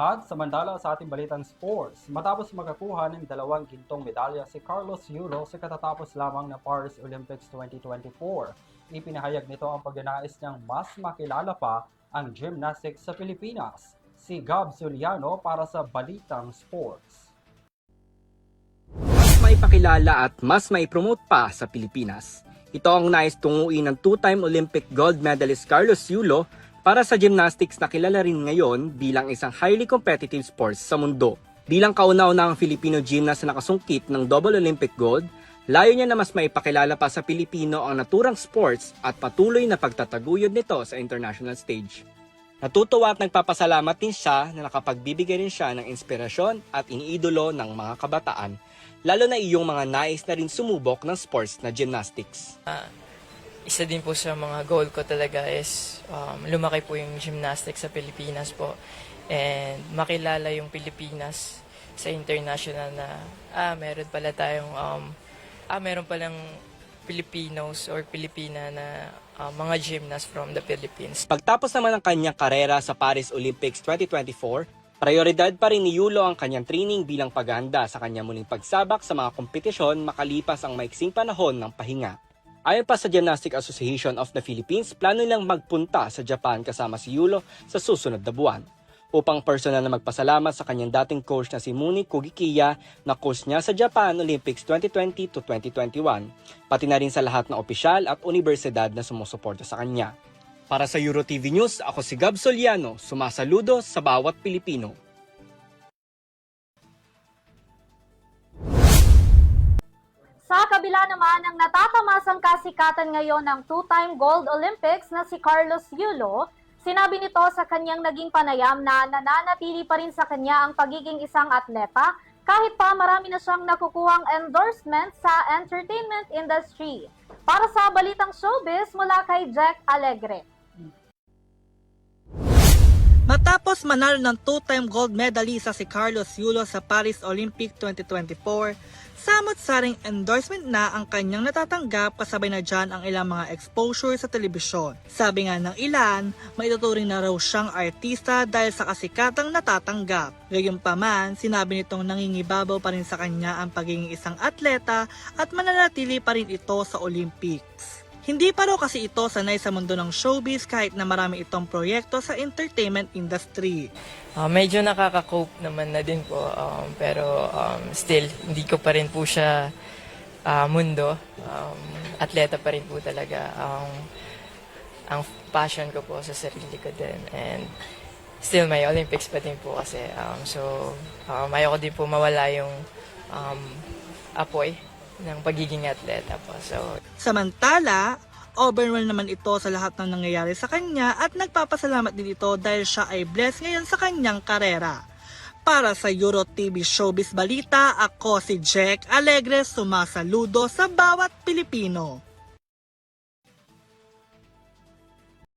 At samantala sa ating balitang sports, matapos makakuha ng dalawang gintong medalya si Carlos Yulo sa katatapos lamang na Paris Olympics 2024, ipinahayag nito ang pagnanais niyang mas makilala pa ang gymnastics sa Pilipinas. Si Gab Zuliano para sa Balitang Sports. mas maipakilala at mas maipromote pa sa Pilipinas. Ito ang nais tunguin ng two-time Olympic gold medalist Carlos Yulo para sa gymnastics na kilala rin ngayon bilang isang highly competitive sports sa mundo. Bilang kaunaunang Filipino gymnast na nakasungkit ng double Olympic gold, layo niya na mas maipakilala pa sa Pilipino ang naturang sports at patuloy na pagtataguyod nito sa international stage. Natutuwa at nagpapasalamat din siya na nakapagbibigay rin siya ng inspirasyon at iniidolo ng mga kabataan, lalo na iyong mga nais na rin sumubok ng sports na gymnastics. Isa din po sa mga goal ko talaga is um, lumaki po yung gymnastics sa Pilipinas po and makilala yung Pilipinas sa international na ah meron pala tayong um, ah meron palang Filipinos or Pilipina na ah, mga gymnast from the Philippines. Pagtapos naman ng kanyang karera sa Paris Olympics 2024, prioridad pa rin ni Yulo ang kanyang training bilang paghahanda sa kanyang muling pagsabak sa mga kompetisyon makalipas ang maiksing panahon ng pahinga. Ayon pa sa Gymnastic Association of the Philippines, plano nilang magpunta sa Japan kasama si Yulo sa susunod na buwan upang personal na magpasalamat sa kanyang dating coach na si Muni Kugikiya na coach niya sa Japan Olympics 2020 to 2021, pati na rin sa lahat ng opisyal at universidad na sumusuporta sa kanya. Para sa Euro TV News, ako si Gab Soliano, sumasaludo sa bawat Pilipino. Kabila naman ng natatamasang kasikatan ngayon ng two-time gold Olympics na si Carlos Yulo, sinabi nito sa kanyang naging panayam na nananatili pa rin sa kanya ang pagiging isang atleta kahit pa marami na siyang nakukuhang endorsement sa entertainment industry. Para sa Balitang Showbiz mula kay Jack Alegre. Matapos manalo ng two-time gold medalista si Carlos Yulo sa Paris Olympic 2024, samot-saring endorsement na ang kanyang natatanggap kasabay na dyan ang ilang mga exposure sa telebisyon. Sabi nga ng ilan, maituturing na raw siyang artista dahil sa kasikatang natatanggap. Gayunpaman, sinabi nitong nangingibabaw pa rin sa kanya ang pagiging isang atleta at mananatili pa rin ito sa Olympics. Hindi pa raw kasi ito sanay sa mundo ng showbiz kahit na marami itong proyekto sa entertainment industry. Ah, medyo nakaka-cope naman na din po, um, pero um, still, hindi ko pa rin po siya ah, mundo. Um, atleta pa rin po talaga. Um, ang passion ko po sa sarili ko din. And still, may Olympics pa din po kasi. Um, so, um, ayoko din po mawala yung um, apoy ng pagiging atleta po. So, Samantala, overwhelmed naman ito sa lahat ng nangyayari sa kanya at nagpapasalamat din ito dahil siya ay blessed ngayon sa kanyang karera. Para sa Euro TV Showbiz Balita, ako si Jack Alegre sumasaludo sa bawat Pilipino.